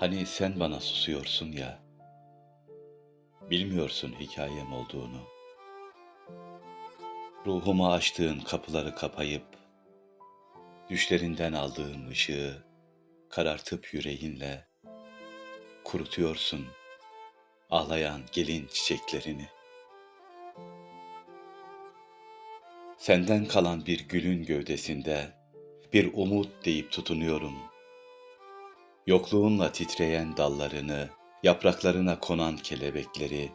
Hani sen bana susuyorsun ya, bilmiyorsun hikayem olduğunu. Ruhuma açtığın kapıları kapayıp, düşlerinden aldığın ışığı karartıp yüreğinle kurutuyorsun ağlayan gelin çiçeklerini. Senden kalan bir gülün gövdesinde bir umut deyip tutunuyorum. Yokluğunla titreyen dallarını, yapraklarına konan kelebekleri,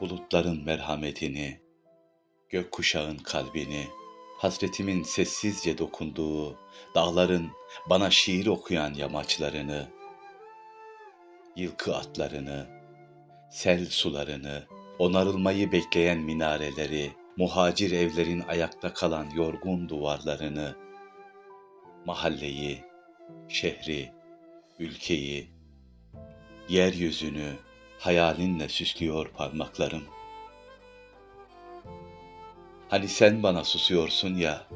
bulutların merhametini, gökkuşağın kalbini, hasretimin sessizce dokunduğu, dağların bana şiir okuyan yamaçlarını, yılkı atlarını, sel sularını, onarılmayı bekleyen minareleri, muhacir evlerin ayakta kalan yorgun duvarlarını, mahalleyi, şehri, ülkeyi, yeryüzünü hayalinle süslüyor parmaklarım. Hani sen bana susuyorsun ya,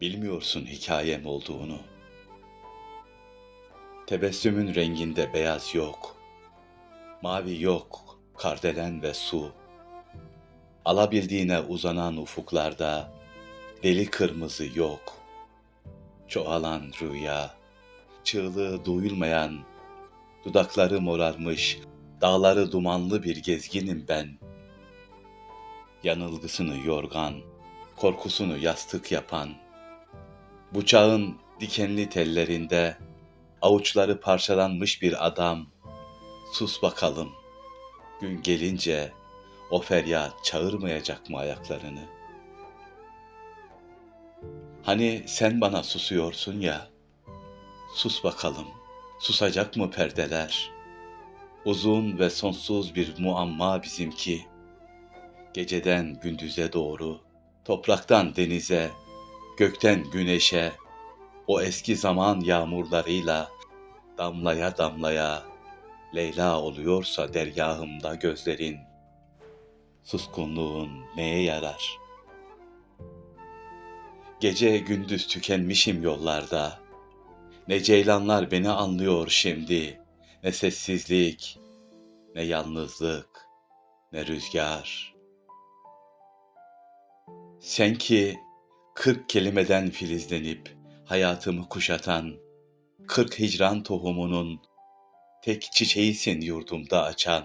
bilmiyorsun hikayem olduğunu. Tebessümün renginde beyaz yok, mavi yok, kardelen ve su. Alabildiğine uzanan ufuklarda deli kırmızı yok. Çoğalan rüya, çığlığı duyulmayan, dudakları morarmış, dağları dumanlı bir gezginim ben. Yanılgısını yorgan, korkusunu yastık yapan, bu çağın dikenli tellerinde avuçları parçalanmış bir adam. Sus bakalım, gün gelince o feryat çağırmayacak mı ayaklarını? Hani sen bana susuyorsun ya, sus bakalım, susacak mı perdeler? Uzun ve sonsuz bir muamma bizimki. Geceden gündüze doğru, topraktan denize, gökten güneşe, o eski zaman yağmurlarıyla damlaya damlaya Leyla oluyorsa dergahımda gözlerin, suskunluğun neye yarar? Gece gündüz tükenmişim yollarda, ne ceylanlar beni anlıyor şimdi, ne sessizlik, ne yalnızlık, ne rüzgar. Sen ki kırk kelimeden filizlenip hayatımı kuşatan, kırk hicran tohumunun tek çiçeğisin yurdumda açan.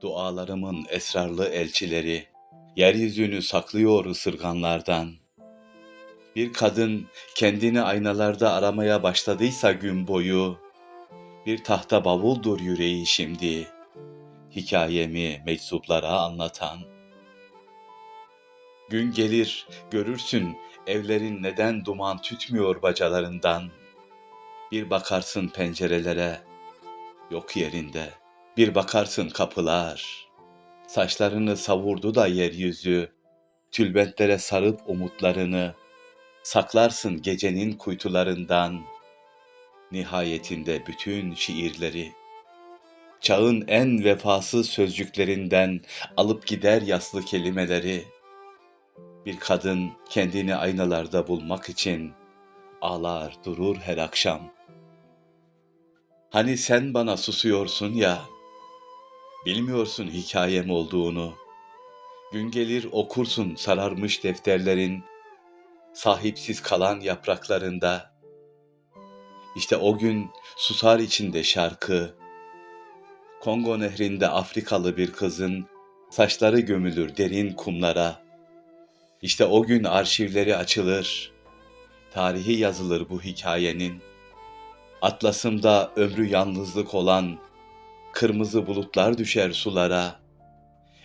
Dualarımın esrarlı elçileri, yeryüzünü saklıyor ısırganlardan. Bir kadın kendini aynalarda aramaya başladıysa gün boyu, bir tahta bavuldur yüreği şimdi, hikayemi meczuplara anlatan. Gün gelir, görürsün evlerin neden duman tütmüyor bacalarından. Bir bakarsın pencerelere, yok yerinde. Bir bakarsın kapılar, saçlarını savurdu da yeryüzü. Tülbentlere sarıp umutlarını, saklarsın gecenin kuytularından. Nihayetinde bütün şiirleri, çağın en vefasız sözcüklerinden alıp gider yaslı kelimeleri. Bir kadın kendini aynalarda bulmak için ağlar durur her akşam. Hani sen bana susuyorsun ya, bilmiyorsun hikayem olduğunu. Gün gelir okursun sararmış defterlerin, sahipsiz kalan yapraklarında. İşte o gün susar içinde şarkı. Kongo nehrinde Afrikalı bir kızın saçları gömülür derin kumlara. İşte o gün arşivleri açılır. Tarihi yazılır bu hikayenin. Atlasımda ömrü yalnızlık olan kırmızı bulutlar düşer sulara.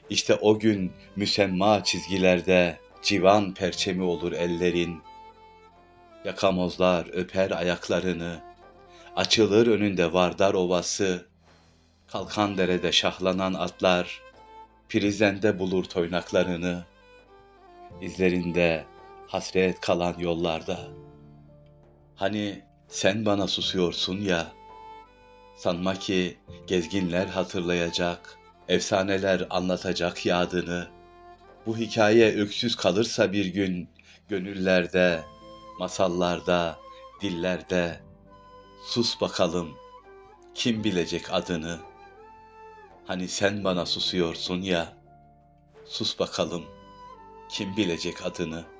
İşte o gün müsemma çizgilerde civan perçemi olur ellerin. Yakamozlar öper ayaklarını. Açılır önünde Vardar Ovası. Kalkan derede şahlanan atlar prizende bulur toynaklarını. İzlerinde hasret kalan yollarda. Hani sen bana susuyorsun ya, sanma ki gezginler hatırlayacak, efsaneler anlatacak yadını. Bu hikaye öksüz kalırsa bir gün gönüllerde, masallarda, dillerde Sus bakalım, kim bilecek adını? Hani sen bana susuyorsun ya, sus bakalım, kim bilecek adını?''